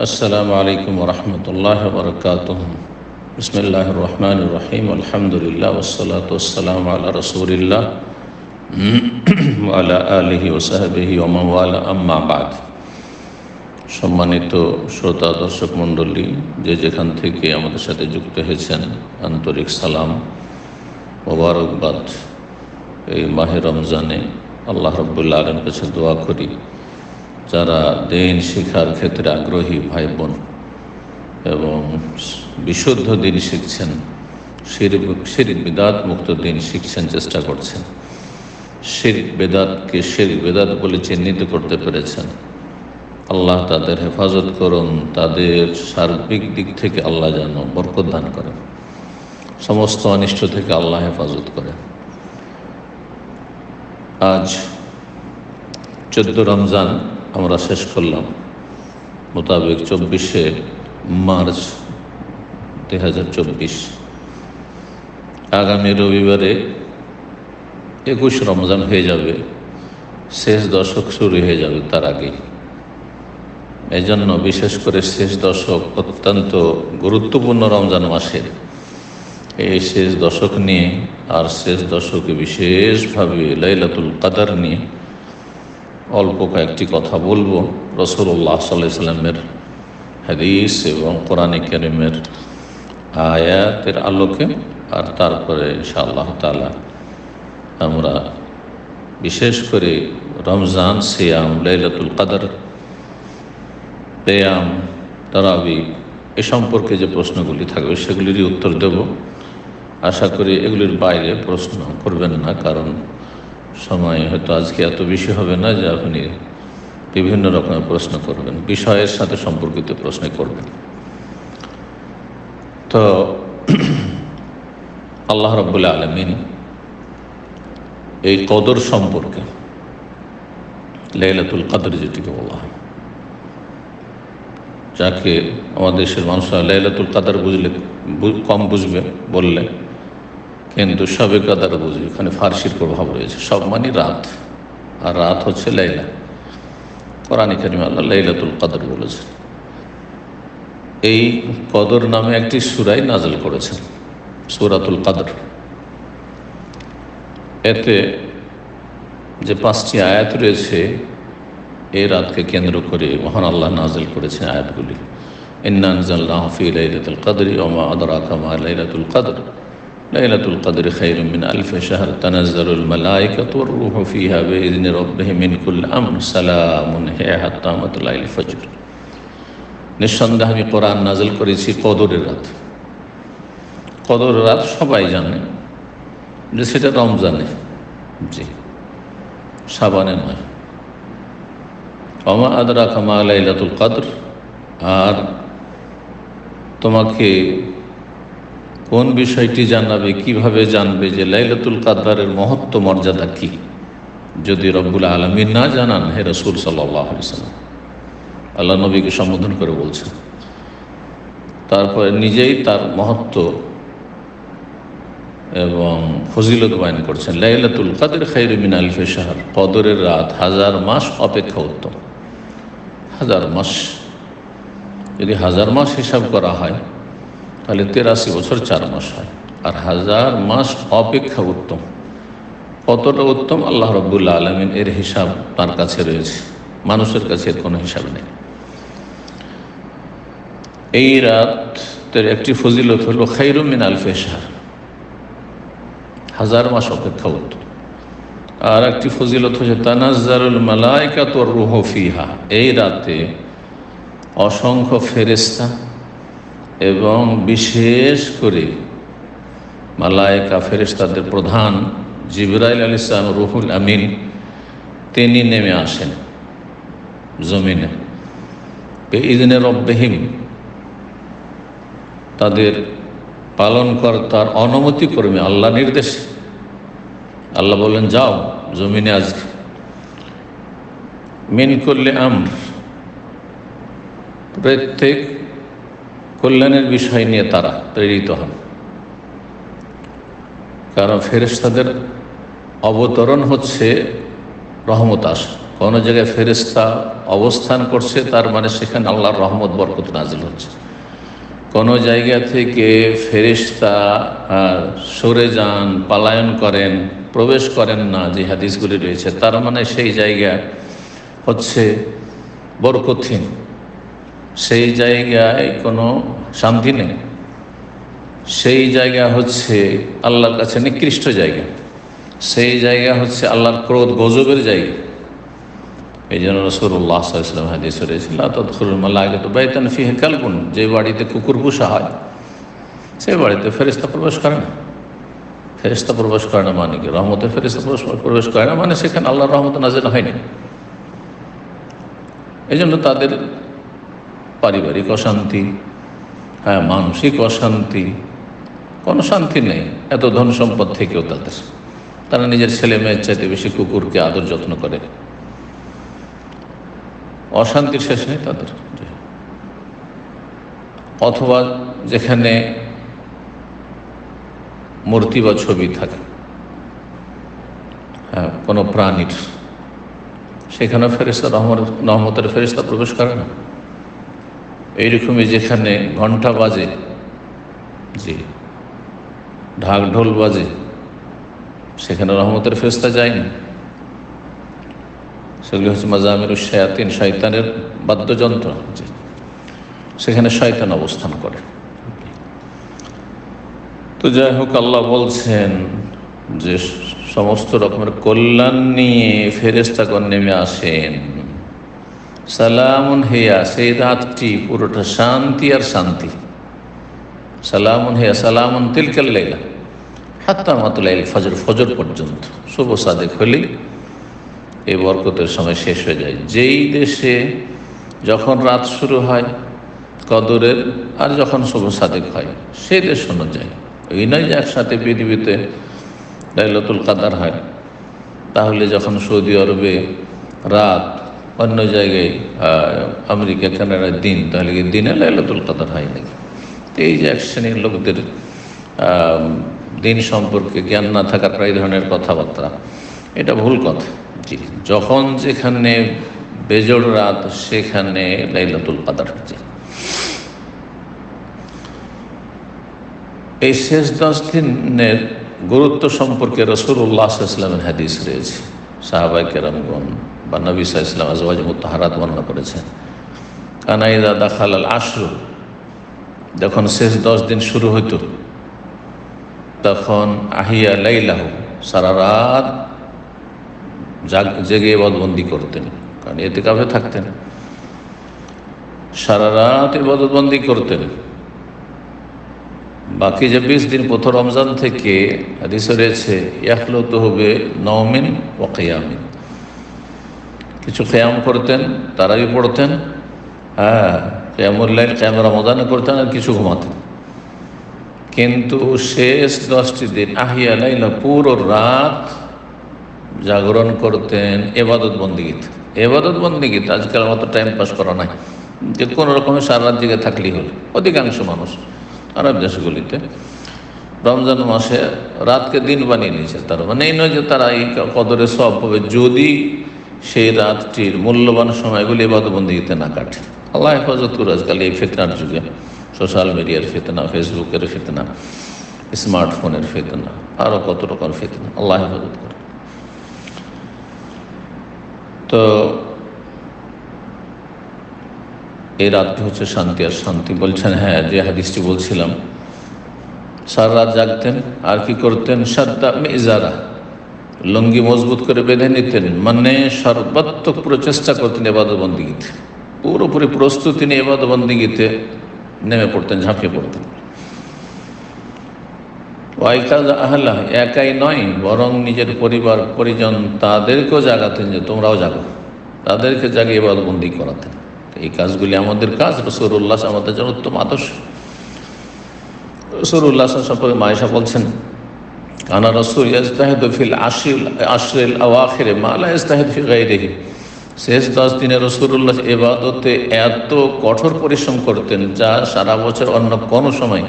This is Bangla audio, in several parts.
السلام عليكم ورحمة الله وبركاته بسم الله الرحمن الرحيم الحمد لله والصلاة والسلام على رسول الله وعلى آله وصحبه ومن والاه أما بعد সম্মানিত শ্রোতা দর্শক মণ্ডলী যে যেখান থেকে আমাদের সাথে যুক্ত হয়েছেন আন্তরিক সালাম মোবারকবাদ এই মাহে রমজানে আল্লাহ রব্বুল্লা আলম কাছে দোয়া করি যারা দিন শিখার ক্ষেত্রে আগ্রহী ভাই বোন এবং বিশুদ্ধ দিন শিখছেন, শিরিক শিরিক বেদাত মুক্ত দিন শিখছেন, চেষ্টা করছেন। শিরিক বেদাতকে শিরিক বেদাত বলে চিহ্নিত করতে পেরেছেন। আল্লাহ তাদের হেফাজত করুন, তাদের সার্বিক দিক থেকে আল্লাহ যেন বরকত দান করেন। সমস্ত অনিষ্ট থেকে আল্লাহ হেফাজত করেন। আজ চোদ্দ রমজান আমরা শেষ করলাম। মোতাবেক চব্বিশে মার্চ দুই হাজার চব্বিশ। আগামী রবিবারে একুশ রমজান হয়ে যাবে। শেষ দশক শুরু হয়ে যাবে তার আগেই। এই জন্য বিশেষ করে শেষ দশক অত্যন্ত গুরুত্বপূর্ণ রমজান মাসের। এই শেষ দশক নিয়ে আর শেষ দশকে বিশেষভাবে লাইলাতুল কাদার নিয়ে অল্প কয়েকটি কথা বলব। রসুল্লাহ সাল্লাহ সাল্লামের হাদিস এবং কোরআন করিমের আয়াতের আলোকে আর তারপরে ইনশাআল্লাহ তালা আমরা বিশেষ করে রমজান সিয়াম, লাইলাতুল কাদার, পেয়াম, তারাবি এ সম্পর্কে যে প্রশ্নগুলি থাকবে সেগুলিরই উত্তর দেব। আশা করি এগুলির বাইরে প্রশ্ন করবেন না, কারণ সময় হয়তো আজকে এত বেশি হবে না যে আপনি বিভিন্ন রকমের প্রশ্ন করবেন, বিষয়ের সাথে সম্পর্কিত প্রশ্ন করবেন। তো আল্লাহ রব্বুল্লা আলমিন এই কদর সম্পর্কে লাইলাতুল কাদর যেটিকে বলা হয়, যাকে আমাদের দেশের মানুষরা লাইলাতুল কাদার বুঝলে, কম বুঝবে, বললে কিন্তু সবে কাদার বুঝবে এখানে ফার্সির প্রভাব রয়েছে। সব মানে রাত, আর রাত হচ্ছে লাইলা। কোরআন কারিম আল্লাহ লাইলাতুল কাদর বলেছেন। এই কদর নামে একটি সুরাই নাজল করেছেন, সুরাতুল কাদর। এতে যে পাঁচটি আয়াত রয়েছে এই রাতকে কেন্দ্র করে মহান আল্লাহ নাজল করেছেন আয়াতগুলি। ইন্নানজাল্লাহ ফি লাইলাতুল কদরি ওমা আদরাকামা লাইলাতুল কদর। লাইলাতুল কদর খাইরুম মিন আলফি শাহর তানাজ্জালুল মালাইকাতু ওয়ার রূহু ফিহা বিইذن রাব্বিহিম মিন কুল্লি আমর সালামুন। হিয়া হাত্তা মাতলাইল ফজর। নিঃসন্দেহে আমি কোরআন নাজল করেছি কদরের রাত। কদর রাত সবাই জানে যে সেটা রমজানে। জি, সাবানে নয়। অমা আদরা কামা লাইলাতুল কাদর। আর তোমাকে কোন বিষয়টি জানাবে, কীভাবে জানবে যে লাইলাতুল কাদারের মহত্ব মর্যাদা কি? যদি রব্বুল আলমী না জানান, হে রসুল সাল্লাম আল্লাহ নবীকে সম্বোধন করে বলছেন, তারপরে নিজেই তার মহত্ব এবং ফজিলত বয়ন করছেন, লাইলাতুল কাদের খাইরুমিন আলফে শাহর, কদরের রাত হাজার মাস অপেক্ষা উত্তম। হাজার মাস, যদি হাজার মাস হিসাব করা হয় তাহলে তেরাশি বছর চার মাস হয়। আর হাজার মাস অপেক্ষা উত্তম। কতটা উত্তম? আল্লাহ রব্বুল্লা আলমিন এর হিসাব তার কাছে রয়েছে। মানুষের কাছে এর কোনো হিসাব নেই। এই রাতের একটি ফজিলত হলো খাইরুমিন আলফে শাহর হাজার মাস অপেক্ষা উত্তম। আর একটি ফজিলত হচ্ছে তানাজারুল মালাইকা তোর রুহ ফিহা। এই রাতে অসংখ্য ফেরেস্তা এবং বিশেষ করে মালায়কা ফেরেস্তাদের প্রধান জিবরাইল আল ইসলাম রুহুল আমিন, তিনি নেমে আসেন জমিনে। ইদিনে রব্বেহিম, তাদের পালনকর্তার অনুমতি কর্মী আল্লাহ নির্দেশ। আল্লাহ বললেন, যাও জমিনে আজকে। মিন করলে আম প্রত্যেক কল্যাণের বিষয় নিয়ে তারা প্রেরিত হন। কারণ ফেরেস্তাদের অবতরণ হচ্ছে রহমত আস। কোনো জায়গায় ফেরেস্তা অবস্থান করছে, তার মানে সেখানে আল্লাহর রহমত, বরকত নাজিল হচ্ছে। কোনো জায়গা থেকে ফেরিস্তা সরে যান, পালায়ন করেন, প্রবেশ করেন না, যে হাদিসগুলি রয়েছে, তার মানে সেই জায়গা হচ্ছে বরকথিন সেই জায়গায় কোনো শান্তি নেই। সেই জায়গা হচ্ছে আল্লাহর কাছে নিকৃষ্ট জায়গা। সেই জায়গা হচ্ছে আল্লাহর ক্রোধ গজবের জায়গা। এই জন্য রসুল্লাহ সাল্লাম হাদিস রয়েছিল মাল্লাহ তো কালবুন যে বাড়িতে কুকুর পুষা হয় সেই বাড়িতে ফেরিস্তা প্রবেশ করে না। ফেরিস্তা প্রবেশ করে না মানে কি? রহমতে ফেরিস্তা প্রবেশ করে না মানে সেখানে আল্লাহর রহমত নাজেল হয়নি। এই জন্য তাদের পারিবারিক অশান্তি হ্যাঁ মানসিক অশান্তি, কোনো শান্তি নেই। এত ধন সম্পদ থেকেও তাদের, তারা নিজের ছেলে মেয়ের চাইতে বেশি কুকুরকে আদর যত্ন করে। অশান্তির শেষ নেই তাদের। অথবা যেখানে মূর্তি বা ছবি থাকে হ্যাঁ কোনো প্রাণীর সেখানে ফেরিস্তা রহমত রহমতের ফেরিস্তা প্রবেশ করে না। এইরকমই যেখানে ঘণ্টা বাজে জি ঢাক ঢোল বাজে, সেখানে রহমতের ফেরিস্তা যায়নি। সেগুলি হচ্ছে মাজামির শায়াতিন, শয়তানের বাদ্যযন্ত্র সেখানে শয়তান অবস্থান করে। তো যাই হোক, আল্লাহ বলছেন যে সমস্ত রকমের কল্যাণ নিয়ে ফেরেস্তাগণ নেমে আসেন। সালামুন হেয়া, সেই রাতটি পুরোটা শান্তি আর শান্তি। সালামুন হেয়া, সালামুন তিলকাল্লাইলা হাত্তা মাতুলাইল ফজর ফজর পর্যন্ত। শুভ সাদেক হলেই এই বরকতের সময় শেষ হয়ে যায়। যেই দেশে যখন রাত শুরু হয়, কদরের, আর যখন শুভ সাদেক হয় সেই দেশ অনুযায়ী। এই নয় যে একসাথে পৃথিবীতে লাইলাতুল কাদার হয়, তাহলে যখন সৌদি আরবে রাত অন্য জায়গায় আমেরিকা কানাডার দিন, তাহলে কি দিনে লাইলাতুল কাদার হয় নাকি? তো এই যে এক শ্রেণির লোকদের দিন সম্পর্কে জ্ঞান না থাকার প্রায় ধরনের কথাবার্তা, এটা ভুল কথা। জি, যখন যেখানে বেজোড় রাত, সেখানে লাইলাতুল কাদার হচ্ছে। এই শেষ দশ দিনের গুরুত্ব সম্পর্কে রসুল্লাহ ইসলামের হাদিস রয়েছে। সাহাবাই কেরামগণ বা নবী সাহা ইসলাম আজওয়াজ মুতাহারাত বর্ণনা করেছেন। কানাইদা দাখাল আল আশরু যখন শেষ দশ দিন শুরু হইত, তখন আহিয়া লাইলাহ, সারা রাত জাগ, জেগে বদবন্দি করতেন, কারণ এতে কাভে থাকতেন। সারা রাত বদবন্দি করতেন। বাকি যে বিশ দিন প্রথম রমজান থেকে হাদিসে রয়েছে ইয়াকলত হবে নওমিন ও কেয়ামিন। কিছু খেয়াম করতেন তারাই পড়তেন। হ্যাঁ কেয়ামুল্লাইল কেয়াম রমজানে করতেন আর কিছু ঘুমাতেন। কিন্তু শেষ দশটি দিন আহিয়া লাইলা পুরো রাত জাগরণ করতেন, এবাদত বন্দিগীত এবাদত বন্দিগীত আজকাল মতো টাইম পাস করা নাই। যে কোনো রকমের সারা রাত দিকে থাকলেই হল। অধিকাংশ মানুষ আরব দেশগুলিতে রমজান মাসে রাতকে দিন বানিয়ে নিয়েছে তারা। মানে এই নয় যে তারা এই কদরে সব পাবে। যদি সেই রাতটির মূল্যবান সময়গুলি এবাদবন্দিতে না কাটে। আল্লাহ হেফাজত করে আজকাল এই ফেতনার যুগে, সোশ্যাল মিডিয়ার ফেতনা, ফেসবুকের ফেতনা, স্মার্টফোনের ফেতনা আরও কত রকম ফেতনা, আল্লাহ হেফাজত করে। তো এই রাতটি হচ্ছে শান্তি আর শান্তি বলছেন হ্যাঁ যে হাদিসটি বলছিলাম, সারা রাত জাগতেন, আর কি করতেন? সাদ্দা মেজারা। লঙ্গি মজবুত করে বেঁধে নিতেন। মানে সর্বাত্মক প্রচেষ্টা করতেন এবাদবন্দিগিতে পুরোপুরি প্রস্তুতি নিয়ে এবাদবন্দিগিতে নেমে পড়তেন, ঝাঁপিয়ে পড়তেন। ওয়াইকাজ আহ্লাহ, একাই নয়, বরং নিজের পরিবার, পরিজন তাদেরকেও জাগাতেন যে তোমরাও জাগো। তাদেরকে জাগিয়ে এবাদবন্দি করাতেন। এই কাজগুলি আমাদের কাজ। রসুরুল্লাহ আমাদের জন্য উত্তম আদর্শ। রসুরুল্লাহ সম্পর্কে মায়েশা বলছেন কানা রসুল ইস্তাহেদ ফিল আশিল, আশরিল আওয়াখিরে মালা ইস্তাহেদ ফি গাইরিহি শেষ দশ দিনে রসুরুল্লাহ এবাদতে এত কঠোর পরিশ্রম করতেন, যা সারা বছর অন্য কোনো সময়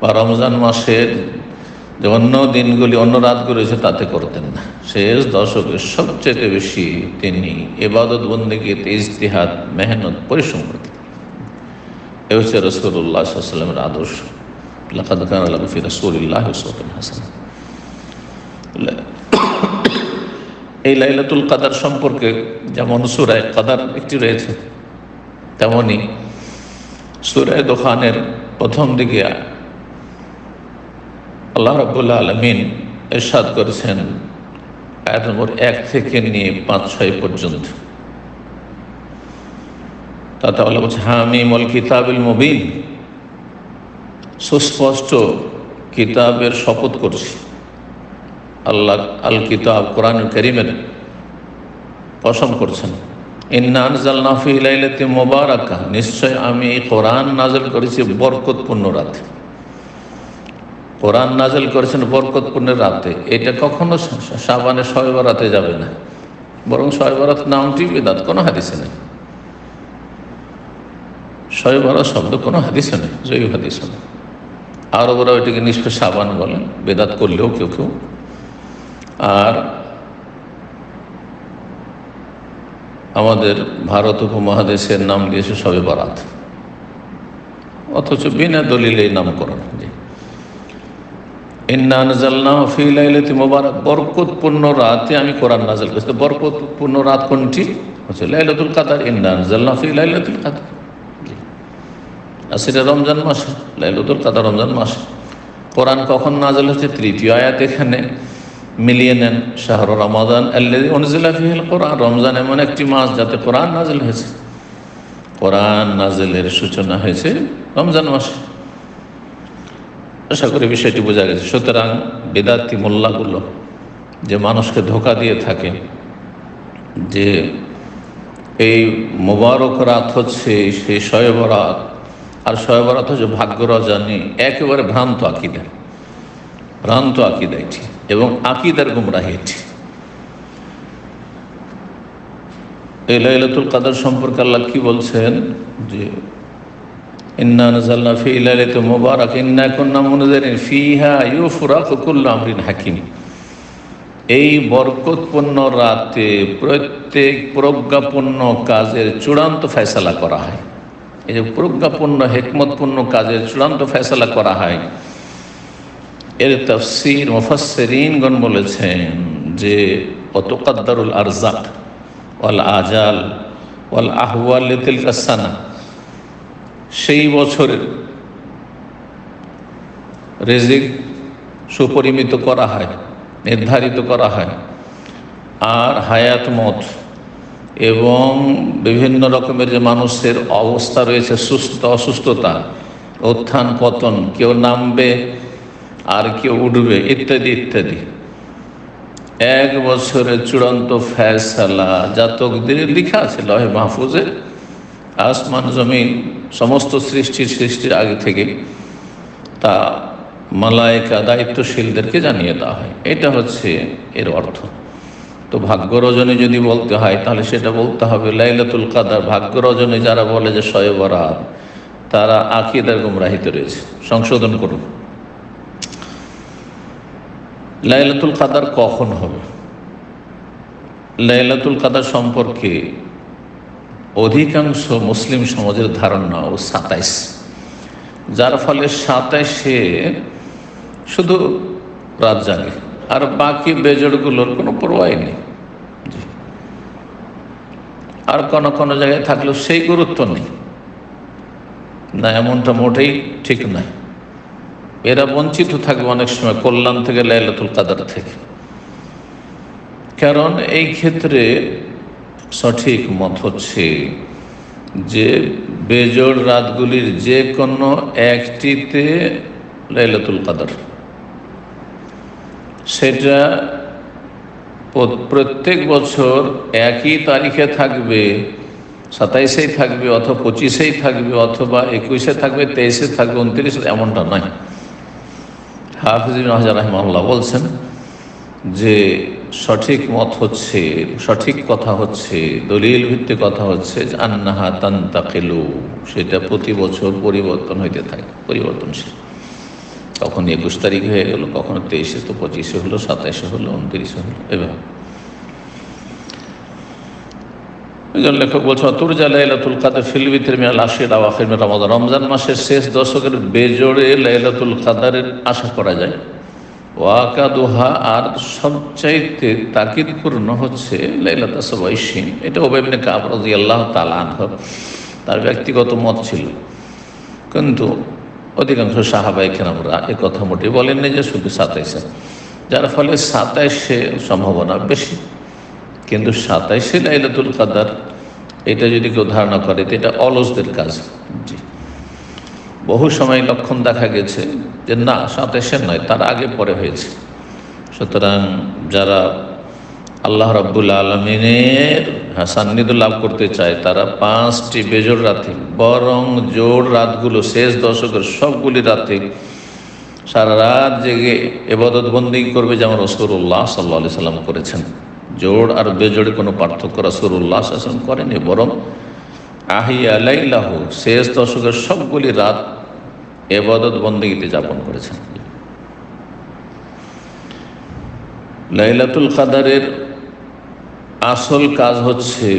বা রমজান মাসের যে অন্য দিনগুলি, অন্য রাতগুলি হয়েছে তাতে করতেন না। শেষ দশকের সবচেয়ে বেশি তিনি এবাদত বন্দীগীতে ইজতিহাদ, মেহনত, পরিশ্রম করতেন। এ হচ্ছে রসুল্লাহ সাল্লামের আদর্শ। লাকাদ কানা লাকু ফি রাসূলিল্লাহি উসওয়াতুন হাসানাহ। এই লাইলাতুল কাদার সম্পর্কে যেমন সুরায় কাদার একটি রয়েছে, তেমনি সুরায় দোকানের প্রথম দিকে আল্লাহ রবুল্লা আলমিন এরশাদ করেছেন, আয়াত নম্বর এক থেকে নিয়ে পাঁচ, ছয় পর্যন্ত। তাতে আল্লাহ বলছে, হামিমল কিতাবিল মুবিন। সুস্পষ্ট কিতাবের শপথ করছি। আল্লাহ আল কিতাব কোরআন করিমের পশম করছেন। ইন্নানজাল নাফি লাইলাতে মোবারকা। নিশ্চয় আমি এই কোরআন নাজল করেছি বরকতপূর্ণ রাতে। কোরআন নাজল করেছেন বরকতপূর্ণের রাতে। এটা কখনো সাবানে শয় রাতে যাবে না। বরং শয়বরাত নামটি বেদাত, কোনো হাদিসে নেই। শয়বরাত শব্দ, কোনো হাদিসে নেই জৈব হাদিসে নেই। আর ওরা ওইটাকে নিষ্পে সাবান বলেন বেদাত করলেও কেউ কেউ আর আমাদের ভারত উপমহাদেশের নাম দিয়েছে সবে বরাত। অথচ বিনা দলিল এই নামকরণ জি ইন্না নাজালনা ফি লাইলাতি মুবারাক, বরকতপূর্ণ রাতে আমি কোরআন নাজল করেছি। তো বরকতপূর্ণ রাত কোনটি? হচ্ছে লাইলাতুল কাদার। ইন্না নাজালনা ফি লাইলাতুল কাদার। আর সেটা রমজান মাসে, লাইলাতুল কাদার রমজান মাসে। কোরআন কখন নাজল হচ্ছে তৃতীয় আয়াত এখানে। মিলিয়ে নেন শাহর রমাদান আল্লাদি অনুজিল্লা ফিহিল কোরআন। রমজান এমন একটি মাস যাতে কোরআন নাজল হয়েছে। কোরআন নাজেলের সূচনা হয়েছে রমজান মাসে। আশা করি বিষয়টি বোঝা গেছে। সুতরাং বেদাতি মোল্লাগুলো যে মানুষকে ধোকা দিয়ে থাকে, যে এই মোবারক রাত হচ্ছে, সেই শয়বরাত আর শয়বরাত হচ্ছে ভাগ্য রজানি একেবারে ভ্রান্ত আঁকি দেয় ভ্রান্ত আঁকি দেয় এটি এবং আকিদার গুমরাহি এটি। এই লাইলাতুল কাদার সম্পর্কে আল্লাহ কি বলছেন? যে ইন্না হাকিম। এই বরকতপূর্ণ রাতে প্রত্যেক প্রজ্ঞাপূর্ণ কাজের চূড়ান্ত ফয়সালা করা হয়। এই যে প্রজ্ঞাপূর্ণ, হেকমতপূর্ণ কাজের চূড়ান্ত ফয়সালা করা হয় এর তফসির মুফাসসিরিনগণ বলেছেন যে, অতকাদ্দারুল আরজাক ওয়াল আজাল ওয়াল আহওয়াল তিলকা সানা। সেই বছরের রেজিক সুপরিমিত করা হয়, নির্ধারিত করা হয়। আর হায়াত মত এবং বিভিন্ন রকমের যে মানুষের অবস্থা রয়েছে, সুস্থ অসুস্থতা, উত্থান পতন, কেউ নামবে আর কেউ উঠবে, ইত্যাদি ইত্যাদি। এক বছরের চূড়ান্ত ফ্যাসালা, জাতকদের লিখা আছে লহে মাহফুজে। আসমান, জমিন, সমস্ত সৃষ্টির সৃষ্টির আগে থেকে তা মালায়িকা দায়িত্বশীলদেরকে জানিয়ে দেওয়া হয়। এটা হচ্ছে এর অর্থ। তো ভাগ্য রজনী যদি বলতে হয়, তাহলে সেটা বলতে হবে, লাইলাতুল কাদার ভাগ্য রজনী যারা বলে যে শয়বরাত তারা আকিদার গুমরাহিত রয়েছে। সংশোধন করুন। লাইলাতুল কাদার কখন হবে? লাইলাতুল কাদার সম্পর্কে অধিকাংশ মুসলিম সমাজের ধারণা ও সাতাইশ। যার ফলে সাতাইশে শুধু রাত জাগে আর বাকি বেজড়গুলোর কোনো পরোয়াই নেই। আর কোনো কোনো জায়গায় থাকলেও সেই গুরুত্ব নেই। না, এমনটা মোটেই ঠিক নয়। এরা বঞ্চিত থাকবে অনেক সময় কল্যাণ থেকে, লাইলাতুল কাদার থেকে। কারণ এই ক্ষেত্রে সঠিক মত হচ্ছে যে বেজোড় রাতগুলির যে কোনো একটিতে লাইলাতুল কাদার। সেটা প্রত্যেক বছর একই তারিখে থাকবে, সাতাইশেই থাকবে অথবা পঁচিশেই থাকবে অথবা একুশে থাকবে, তেইশে থাকবে, উনত্রিশে, এমনটা নয়। হাফিজ হাজার রহমাল্লাহ বলছেন যে সঠিক মত হচ্ছে, সঠিক কথা হচ্ছে, দলিল ভিত্তিক কথা হচ্ছে যে আন্নাহা তান্তাকেলু, সেটা প্রতি বছর পরিবর্তন হইতে থাকে, পরিবর্তনশীল। কখন একুশ তারিখ হয়ে গেল, কখনো তেইশে তো পঁচিশে হলো সাতাইশে হলো, উনত্রিশে হলো, এভাবে। একজন লেখক বলছে তুরজা লাইলাতুল কাদের ফিল ভিতরে মিয়াল আশির আওয়াখির মে রমাদান। রমজান মাসের শেষ দশকের বেজোড়ে লাইলাতুল কাদারের আশা করা যায়। ওয়াকা দোহা আর সবচাইতে তাকিদপূর্ণ হচ্ছে লাইলাতা সবাইসিন এটা ওবেবনে কাবরাজি আল্লাহ তালান তার ব্যক্তিগত মত ছিল। কিন্তু অধিকাংশ সাহাবাই কেনামরা এ কথা মোটেই বলেননি যে শুধু সাতাইশে। যার ফলে সাতাইশে সম্ভাবনা বেশি। কিন্তু সাতাইশে লাইলাতুল কাদার এটা যদি কেউ ধারণা করে তো এটা অলসদের কাজ। জি। বহু সময় লক্ষণ দেখা গেছে যে না সাতাইশে নয় তার আগে পরে হয়েছে। সুতরাং যারা আল্লাহ রাব্বুল আলমিনের সান্নিধ্য লাভ করতে চায় তারা পাঁচটি বেজোর রাতে বরং জোর রাতগুলো শেষ দশকের সবগুলি রাতে সারা রাত জেগে এবাদত বন্দি করবে যেমন রসুল্লাহ সাল্লা সাল্লাম করেছেন। জোড় আর বেজোড়ে কোনো পার্থক্য রসুল্লাহ শাসন করেনি বরং আহিয়া লাইলাহ শেষ দশকের সবগুলি রাত এবাদত বন্দীতে যাপন করেছেন। লাইলাতুল কাদারের আসল কাজ হচ্ছে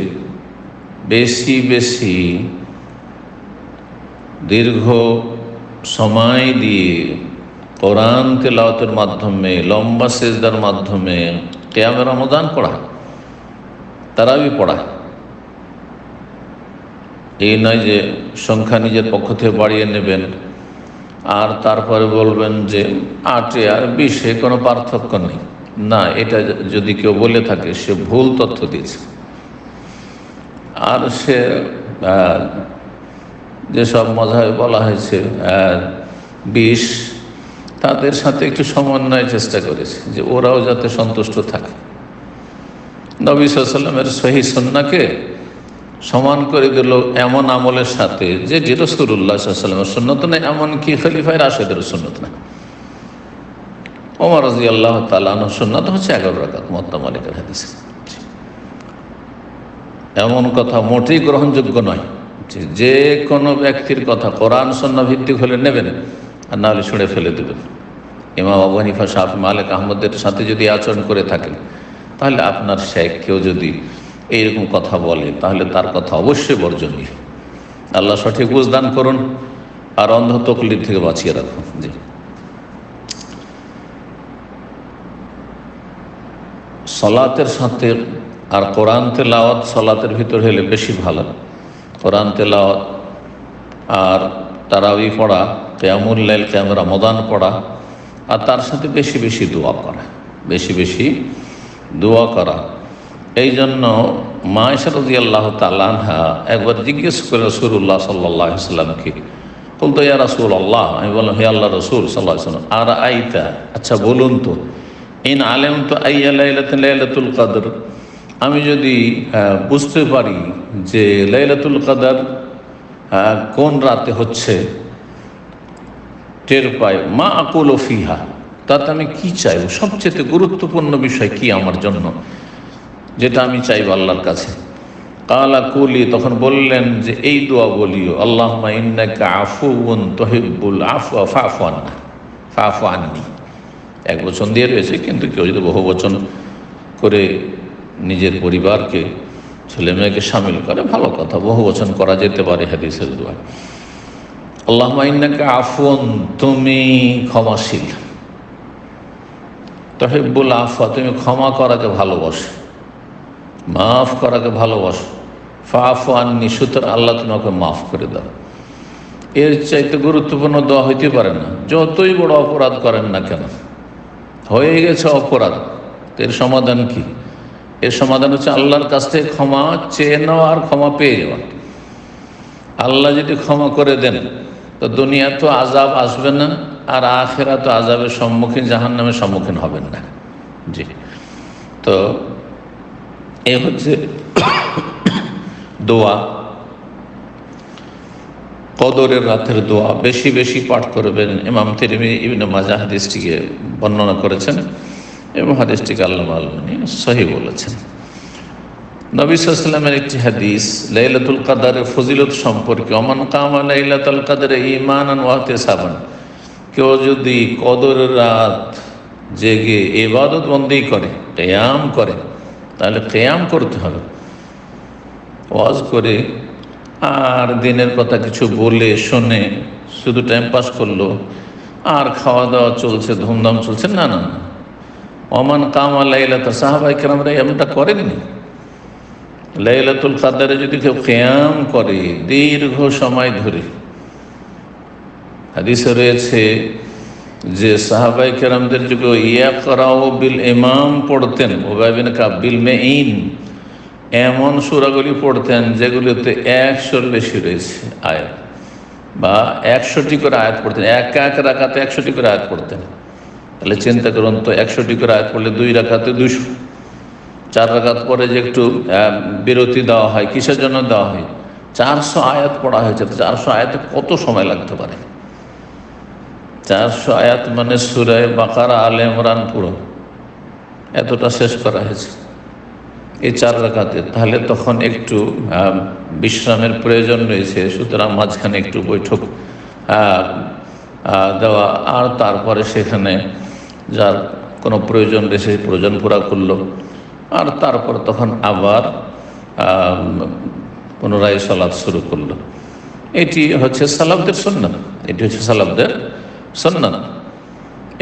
বেশি বেশি দীর্ঘ সময় দিয়ে কোরআন তেলাওতের মাধ্যমে, লম্বা সেজদার মাধ্যমে কেয়ামে রমদান পড়া, তারাবি পড়া। এই নয় যে সংখ্যা নিজের পক্ষ থেকে বাড়িয়ে নেবেন, আর তারপরে বলবেন যে আটে আর বিশে কোনো পার্থক্য নেই। না, এটা যদি কেউ বলে থাকে, সে ভুল তথ্য দিয়েছে। আর সে যেসব মজায় বলা হয়েছে বিষ তাদের সাথে একটু সমন্বয় চেষ্টা করেছে, যে ওরাও যাতে সন্তুষ্ট থাকে। নবী সাল্লামের সহি সন্নাকে সমান করে দিল এমন আমলের সাথে, যে রসুল্লাহ সাল্লামের সুন্নত নেই, এমনকি খলিফায় রাশেদের সুন্নত নেই। ওমর আল্লাহ তালানোর সুন্নত হচ্ছে এগারো রাকাত মত্তা মালিকের হাদিসে। এমন কথা মোটেই গ্রহণযোগ্য নয়, যে কোনো ব্যক্তির কথা কোরআন সন্না ভিত্তিক হলে নেবেন আর নাহলে ছুঁড়ে ফেলে দেবেন। ইমাম আবু হানিফা শাহ মালিক, আহমদের সাথে যদি আচরণ করে থাকেন, তাহলে আপনার শেখ কেউ যদি এইরকম কথা বলে, তাহলে তার কথা অবশ্যই বর্জনীয়। আল্লাহ সঠিক বুঝদান করুন আর অন্ধ তকলির থেকে বাঁচিয়ে রাখুন। জি। সলাতের সাথে আর কোরআন তেলাওয়াত সলাতের ভিতর হলে বেশি ভালো। কোরআন তেলাওয়াত আর তারাবি পড়া কেয়ামুল্লাইল কেয়াম মদান পড়া আর তার সাথে বেশি বেশি দোয়া করা, বেশি বেশি দোয়া করা। এই জন্য মা ইসারদি আল্লাহ তালানহা একবার জিজ্ঞেস করে রসুল্লাহ সাল্লাহ সাল্লামকে বলতো, ইয়া রসুল আল্লাহ আমি বললাম, হে আল্লাহ রসুল সাল্লাহ সাল্লাম আর আইতা আচ্ছা বলুন তো, ইন আলেম তো আইয়া কাদর আমি যদি বুঝতে পারি যে লাইলাতুল কাদার কোন রাতে হচ্ছে টের পায়, মা আকুল ও ফিহা। তাতে আমি কি চাইব? সবচেয়ে গুরুত্বপূর্ণ বিষয় কি আমার জন্য? যেটা আমি চাইব আল্লাহর কাছে। কালা কুলি, তখন বললেন যে, এই দোয়া বলিও আল্লাহ ইন্নাকা আফুন তহিবুল আফু ফাফু আন্না। ফাফু আননি। এক বচন দিয়ে রয়েছে, কিন্তু কেউ যদি বহু বচন করে নিজের পরিবারকে ছেলে মেয়েকে সামিল করে, ভালো কথা, বহু বচন করা যেতে পারে হাদিসের দোয়া আল্লাহ আফুন তুমি ক্ষমাশীল। তহিবুল আফা তুমি ক্ষমা করাকে ভালোবাসো। মাফ করাকে ভালোবাসো। ফাফ আননি, সুতরাং আল্লাহ তোমাকে মাফ করে দাও। এর চাইতে গুরুত্বপূর্ণ দেওয়া হইতে পারে না। যতই বড় অপরাধ করেন না কেন। হয়ে গেছে অপরাধ। এর সমাধান কি? এর সমাধান হচ্ছে আল্লাহর কাছ থেকে ক্ষমা চেয়ে নেওয়া আর ক্ষমা পেয়ে যাওয়া। আল্লাহ যদি ক্ষমা করে দেন তো দুনিয়া তো আজাব আসবে না, আর আখেরা তো আজাবের সম্মুখীন জাহান নামের সম্মুখীন হবেন না। জি। তো এ হচ্ছে দোয়া। কদরের রাতের দোয়া। বেশি বেশি পাঠ করবেন। ইমাম তিরমি ইবিন মাজা হাদিসটিকে বর্ণনা করেছেন। এবং হাদিসটিকে আল্লাহ আলমানি সহি বলেছেন। নবী সাল্লামের একটি হাদিস, লাইলাতুল কাদারে ফজিলত সম্পর্কে অমান কামা লাইলাতুল কাদারে ইমান ওয়াতে সাবান কেউ যদি কদর রাত জেগে এবাদত বন্দি করে কেয়াম করে, তাহলে কেয়াম করতে হবে। ওয়াজ করে আর দিনের কথা কিছু বলে, শুনে শুধু টাইম পাস করল, আর খাওয়া দাওয়া চলছে, ধুমধাম চলছে, না না অমান কামা লাইলাতা সাহাবাই কেরামরা এমনটা করেননি। লাইলাতুল কাদারে যদি কেউ কেয়াম করে দীর্ঘ সময় ধরে, হাদিসে রয়েছে যে সাহাবাই কেরামদের যুগে ইয়া করাও বিল ইমাম পড়তেন ওবাবিন কাবিল মে ইন এমন সুরাগুলি পড়তেন যেগুলিতে একশোর বেশি রয়েছে আয়াত বা একশোটি করে আয়াত পড়তেন, এক এক রাখাতে একশোটি করে আয়াত পড়তেন। তাহলে চিন্তা করুন তো, একশোটি করে আয়াত পড়লে দুই রাখাতে দুশো চার রাখাত পরে যে একটু বিরতি দেওয়া হয়, কিসের জন্য দেওয়া হয়? চারশো আয়াত পড়া হয়েছে। চারশো আয়াতে কত সময় লাগতে পারে? চারশো আয়াত মানে সুরায় বাকারা, আলে পুরো। এতটা শেষ করা হয়েছে। এই চার রাখাতে তাহলে তখন একটু বিশ্রামের প্রয়োজন রয়েছে। সুতরাং মাঝখানে একটু বৈঠক দেওয়া। আর তারপরে সেখানে যার কোনো প্রয়োজন রয়েছে প্রয়োজন পুরা করল। আর তারপর তখন আবার পুনরায় সালাদ শুরু করল। এটি হচ্ছে সালাবদের সন্ন্যান এটি হচ্ছে সালাবদের সন্ন্যান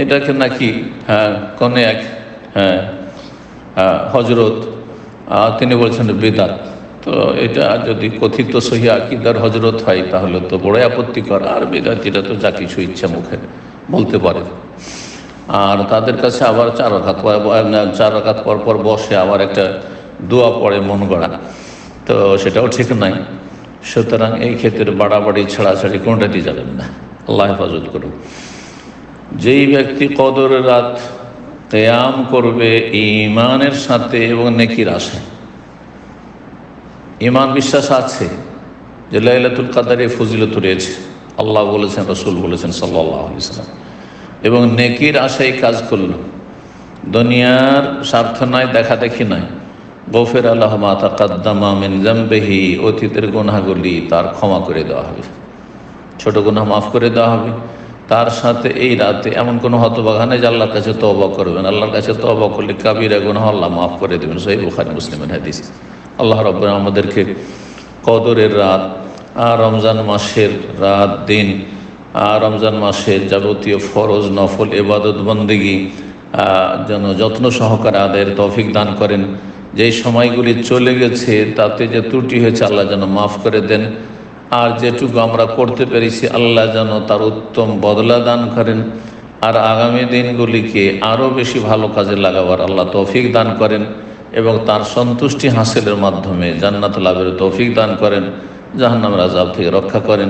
এটাকে নাকি কোন এক হ্যাঁ হজরত তিনি বলছেন বেদাত। তো এটা যদি কথিত সহি আকিদার হজরত হয়, তাহলে তো বড়ই আপত্তিকর। আর বেদাতিরা তো যা কিছু ইচ্ছা মুখে বলতে পারে। আর তাদের কাছে আবার চার রাখাত চার রাখাত পর পর বসে আবার একটা দোয়া পড়ে মন গড়া। তো সেটাও ঠিক নাই। সুতরাং এই ক্ষেত্রে বাড়াবাড়ি, ছাড়াছাড়ি কোনটাতে যাবেন না। আল্লাহ হেফাজত করুন যেই ব্যক্তি কদরের রাত কেয়াম করবে ইমানের সাথে এবং নেকির আসে ইমান বিশ্বাস আছে যে লাইলাতুল কাদারে ফজিলত রয়েছে। আল্লাহ বলেছেন, রসুল বলেছেন সাল্লাহ সাল্লাম এবং নেকির আশায় কাজ করল। দুনিয়ার স্বার্থ নয় দেখা দেখি নয় গফের আল্লাহ মাতা কাদ্দামা মিন অতীতের গুনাগুলি তার ক্ষমা করে দেওয়া হবে। ছোট গুনাহ মাফ করে দেওয়া হবে। তার সাথে এই রাতে এমন কোনো হতবাগা নেই যে আল্লাহর কাছে তবা করবেন। আল্লাহর কাছে তবা করলে কাবিরা গুনাহ আল্লাহ মাফ করে দেবেন। সহি বুখারি মুসলিমের হাদিস। আল্লাহ রব আমাদেরকে কদরের রাত আর রমজান মাসের রাত দিন রমজান মাসের যাবতীয় ফরজ, নফল এবাদত বন্দেগী যেন যত্ন সহকারে আদায়ের তৌফিক দান করেন। যেই সময়গুলি চলে গেছে, তাতে যে ত্রুটি হয়েছে, আল্লাহ যেন মাফ করে দেন। আর যেটুকু আমরা করতে পেরেছি, আল্লাহ যেন তার উত্তম বদলা দান করেন। আর আগামী দিনগুলিকে আরও বেশি ভালো কাজে লাগাবার আল্লাহ তৌফিক দান করেন এবং তার সন্তুষ্টি হাসিলের মাধ্যমে জান্নাত লাভের তৌফিক দান করেন জাহান্নাম রাজাব থেকে রক্ষা করেন।